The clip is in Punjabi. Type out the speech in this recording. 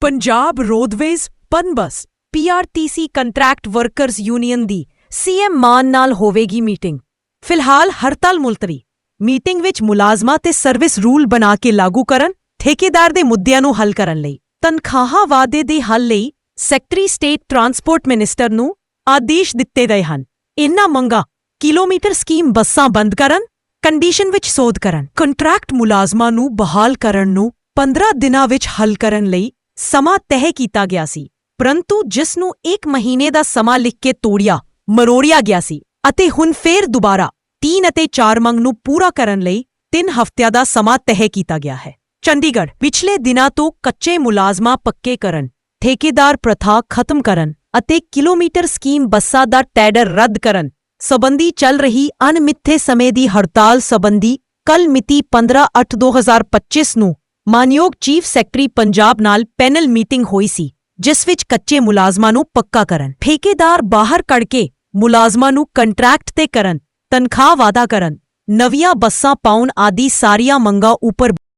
Punjab roadways PunBus PRTC contract workers union ਦੀ ਸੀਐਮ ਮਾਨ ਨਾਲ ਹੋਵੇਗੀ ਮੀਟਿੰਗ। ਫਿਲਹਾਲ ਹੜਤਾਲ ਮੁਲਤਵੀ। ਮੀਟਿੰਗ ਵਿੱਚ ਮੁਲਾਜ਼ਮਾਂ ਤੇ ਸਰਵਿਸ ਰੂਲ ਬਣਾ ਕੇ ਲਾਗੂ ਕਰਨ, ਠੇਕੇਦਾਰ ਦੇ ਮੁੱਦਿਆਂ ਨੂੰ ਹੱਲ ਕਰਨ ਲਈ। ਤਨਖਾਹਾਂ ਵਾਅਦੇ ਦੇ ਹੱਲ ਲਈ ਸੈਕਟਰੀ ਸਟੇਟ ਟਰਾਂਸਪੋਰਟ ਮਿਨਿਸਟਰ ਨੂੰ ਆਦੇਸ਼ ਦਿੱਤੇ ਗਏ ਹਨ। ਇਨ੍ਹਾਂ ਮੰਗਾਂ ਕਿਲੋਮੀਟਰ ਸਕੀਮ ਬੱਸਾਂ ਬੰਦ ਕਰਨ, ਕੰਡੀਸ਼ਨ ਵਿੱਚ ਸੋਧ ਕਰਨ, ਕੰਟਰੈਕਟ ਮੁਲਾਜ਼ਮਾਂ ਨੂੰ ਬਹਾਲ ਕਰਨ ਨੂੰ 15 ਦਿਨਾਂ ਵਿੱਚ ਹੱਲ ਕਰਨ ਲਈ ਸਮਾਂ ਤੈਅ ਕੀਤਾ ਗਿਆ ਸੀ, ਪਰੰਤੂ ਜਿਸ ਨੂੰ 1 ਮਹੀਨੇ ਦਾ ਸਮਾਂ ਲਿਖ ਕੇ ਤੋੜਿਆ, ਮਰੋੜਿਆ ਗਿਆ ਸੀ ਅਤੇ ਹੁਣ ਫੇਰ ਦੁਬਾਰਾ 3 ਅਤੇ 4 ਮੰਗ ਨੂੰ ਪੂਰਾ ਕਰਨ ਲਈ 3 ਹਫ਼ਤਿਆਂ ਦਾ ਸਮਾਂ ਤੈਅ ਕੀਤਾ ਗਿਆ ਹੈ। ਚੰਡੀਗੜ੍ਹ, ਪਿਛਲੇ ਦਿਨਾਂ ਤੋਂ ਕੱਚੇ ਮੁਲਾਜ਼ਮਾਂ ਪੱਕੇ ਕਰਨ, ਠੇਕੇਦਾਰ ਪ੍ਰਥਾ ਖਤਮ ਕਰਨ ਅਤੇ ਕਿਲੋਮੀਟਰ ਸਕੀਮ ਬੱਸਾਂ ਦਾ ਟੈਡਰ ਰੱਦ ਕਰਨ, ਸਬੰਧੀ ਚੱਲ ਰਹੀ ਅਣਮਿੱਥੇ ਸਮੇਂ ਦੀ ਹੜਤਾਲ ਸਬੰਧੀ ਕੱਲ ਮਿਤੀ 15/8/2025 ਨੂੰ ਮਾਨਯੋਗ ਚੀਫ ਸੈਕਟਰੀ ਪੰਜਾਬ ਨਾਲ ਪੈਨਲ ਮੀਟਿੰਗ ਹੋਈ ਸੀ, ਜਿਸ ਵਿੱਚ ਕੱਚੇ ਮੁਲਾਜ਼ਮਾਂ ਨੂੰ ਪੱਕਾ ਕਰਨ, ਠੇਕੇਦਾਰ ਬਾਹਰ ਕੱਢ ਕੇ ਮੁਲਾਜ਼ਮਾਂ ਨੂੰ ਕੰਟਰੈਕਟ ਤੇ ਕਰਨ, ਤਨਖਾਹ ਵਾਅਦਾ ਕਰਨ, ਨਵੀਆਂ ਬੱਸਾਂ ਪਾਉਣ ਆਦਿ ਸਾਰੀਆਂ ਮੰਗਾਂ ਉੱਪਰ